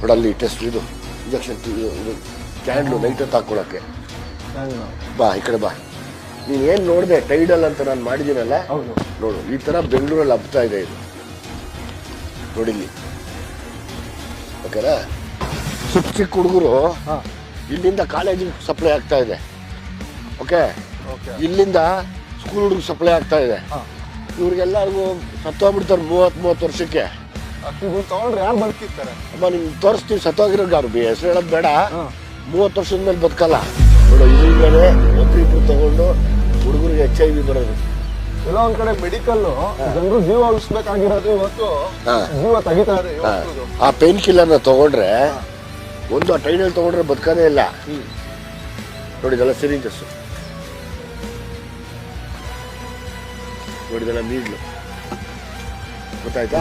ನೋಡಲ್ಲಿ ಟೆಸ್ಟ್ ಇದು ಇಂಜೆಕ್ಷನ್ ಇದು ಕ್ಯಾಂಡ್ಲು ನೈಟ್ ಅಂತ ಹಾಕ್ಕೊಳಕ್ಕೆ. ಬಾ ಈ ಕಡೆ ಬಾ. ನೀನು ಏನು ನೋಡಿದೆ? ಟೈಡಲ್ ಅಂತ ನಾನು ಮಾಡಿದ್ದೀನಲ್ಲ? ಹೌದು. ನೋಡು ಈ ಥರ ಬೆಂಗಳೂರಲ್ಲಿ ಹಬ್ತಾ ಇದೆ ಇದು. ನೋಡಿಲ್ಲಿ ಓಕೆನಾ? ಚಿಕ್ಕ ಚಿಕ್ಕ ಹುಡುಗರು ಇಲ್ಲಿಂದ ಕಾಲೇಜಿಗೆ ಸಪ್ಲೈ ಆಗ್ತಾ ಇದೆ. ಓಕೆ? ಇಲ್ಲಿಂದ ಸ್ಕೂಲ್ ಹುಡುಗ ಸಪ್ಲೈ ಆಗ್ತಾ ಇದೆ. ಇವ್ರಿಗೆಲ್ಲರಿಗೂ ಸತ್ತೋಗ್ಬಿಡ್ತಾರೆ ಮೂವತ್ತು ಮೂವತ್ತು ವರ್ಷಕ್ಕೆ. ಇದು ತಗೊಂಡ್ರೆ ಯಾರು ಬದುಕಿರ್ತಾರೆ? ಅಮ್ಮ ನಿಮ್ಗೆ ತೋರಿಸ್ತೀವಿ ಸತ್ತೋಗಿರೋ ಯಾರು ಬಿ ಹೆಸರು ಹೇಳೋದು ಬೇಡ. ಮೂವತ್ತು ವರ್ಷದ ಮೇಲೆ ಬದುಕಲ್ಲ. ನೋಡು ಇದ್ರಿಂದಲೇ ಒಬ್ರಿಬ್ರು ತಗೊಂಡು ಹುಡುಗರಿಗೆ ಎಚ್ ಐ ವಿ ಬರೋದು. ಎಲ್ಲೋ ಒಂದ್ ಕಡೆ ಮೆಡಿಕಲ್ ಜನರು ಜೀವ ಉಳಿಸ್ಬೇಕಾಗಿರೋದು ಇವತ್ತು ಹಾ. ಜೀವ ತೆಗಿತಾ ಇದೆ ಹಾ. ಇವತ್ತು ಆ ಪೇನ್ ಕಿಲ್ಲರ್ನ ತಗೊಂಡ್ರೆ ಒಂದು ಆ ಟೈನಲ್ಲಿ ತಗೊಂಡ್ರೆ ಬದುಕೋದೇ ಇಲ್ಲ. ನೋಡಿ ಇದೆಲ್ಲ ಸಿರಿಂಜಸ್ ನೋಡಿ ಇದೆಲ್ಲ ನೀಡ್ಲು ಗೊತ್ತಾಯ್ತಾ?